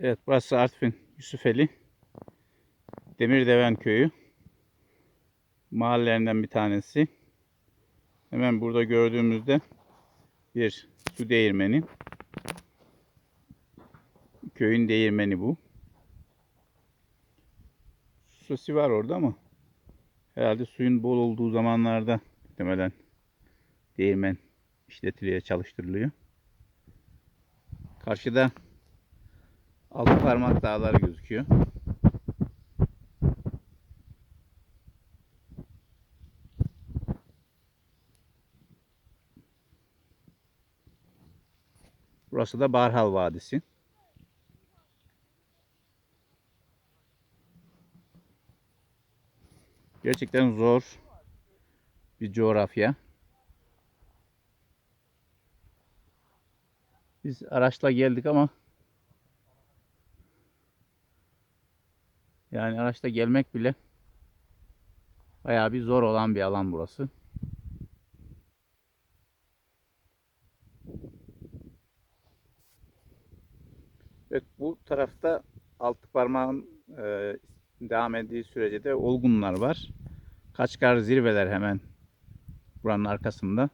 Evet burası Artvin Yusufeli Demirdeven köyü. Mahallelerinden bir tanesi. Hemen burada gördüğümüzde bir su değirmeni. Köyün değirmeni bu. Susi var orada ama herhalde suyun bol olduğu zamanlarda muhtemelen değirmen işletiliyor, çalıştırılıyor. Karşıda altı parmak dağları gözüküyor. Burası da Barhal Vadisi. Gerçekten zor bir coğrafya. Biz araçla geldik ama yani araçla gelmek bile bayağı bir zor olan bir alan burası. Evet bu tarafta altı parmağın e, devam ettiği sürece de olgunlar var. Kaçkar zirveler hemen buranın arkasında.